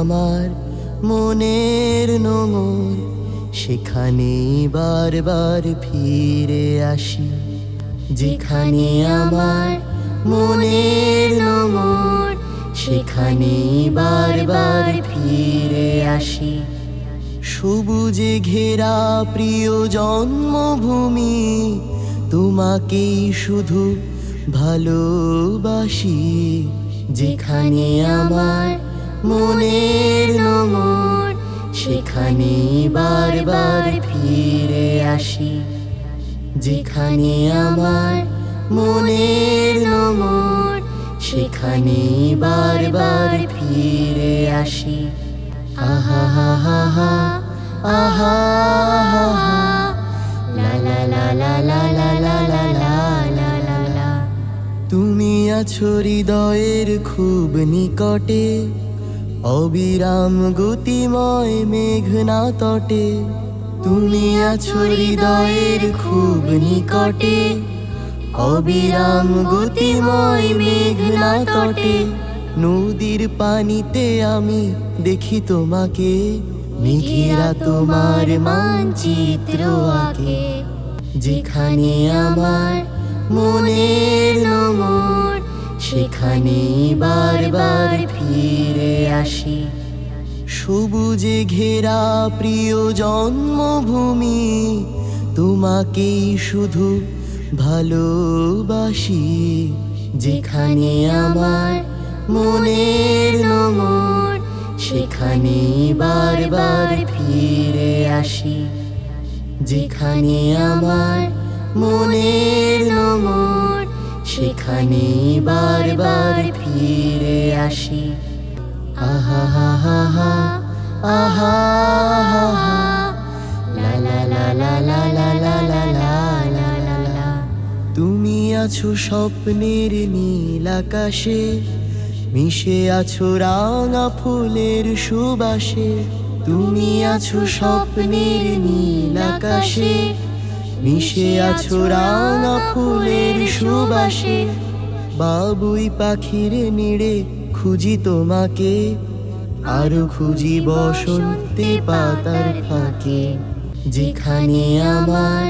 আমার মনের নোঙর, সেখানে বারবার ফিরে আসি। যেখানে আমার মনের নোঙর, সেখানে বারবার ফিরে আসি। সবুজে ঘেরা প্রিয় জন্মভূমি, তোমাকেই শুধু ভালোবাসি। যেখানে আমার মনের নমর সেখানে বারবার ফিরে আসি যেখানে আমার মনের নমর সেখানে বারবার ফিরে আসি আহা হা হা হা আহা হা হা লা লা লা লা আছো হৃদয়ের খুব নিকটে, অবিরাম গতিময় মেঘনা তটে। তুমি আছো হৃদয়ের খুব নিকটে, অবিরাম গতিময় মেঘনা তটে। নদীর পানিতে আমি দেখি তোমাকে, মেঘেরা তোমার মানচিত্র আঁকে। যেখানে আমার মনের নোঙর সেখানে বারবার ফিরে আসি। সবুজে ঘেরা প্রিয় জন্মভূমি, তোমাকেই শুধু ভালোবাসি। যেখানে আমার মনের নোঙর সেখানে বারবার ফিরে আসি। যেখানে আমার মনের নোঙর সেখানে বারবার ফিরে আসি আহা হা হা হা আহা তুমি আছো স্বপ্নের নীল আকাশে মিশে আছো রাঙা ফুলের সুবাসে তুমি আছো স্বপ্নের নীল আকাশে মিশে আছো রাঙা ফুলের সুবাসে। বাবুই পাখির নিড়ে খুঁজি তোমাকে, আরও খুঁজি বসন্তে পাতার ফাঁকে। যেখানে আমার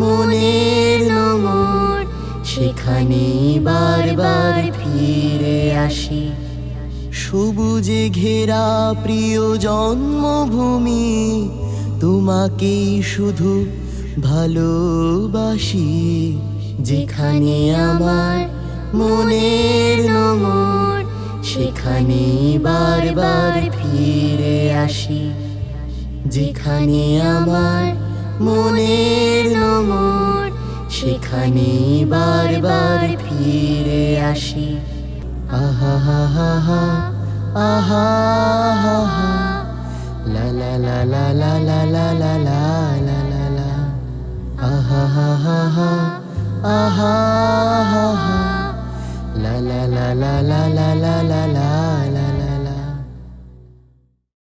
মনের নোঙর, সেখানে বারবার ফিরে আসি। সবুজে ঘেরা প্রিয় জন্মভূমি, তোমাকেই শুধু ভালোবাসি যেখানে আমার মনের নোঙর সেখানে বারবার ফিরে আসি যেখানে আমার মনের নোঙর সেখানে বারবার ফিরে আসি আহা হা হা হা আহা হা হা লা লা লা লা লা লা লা লা আহা আহা আহা আহা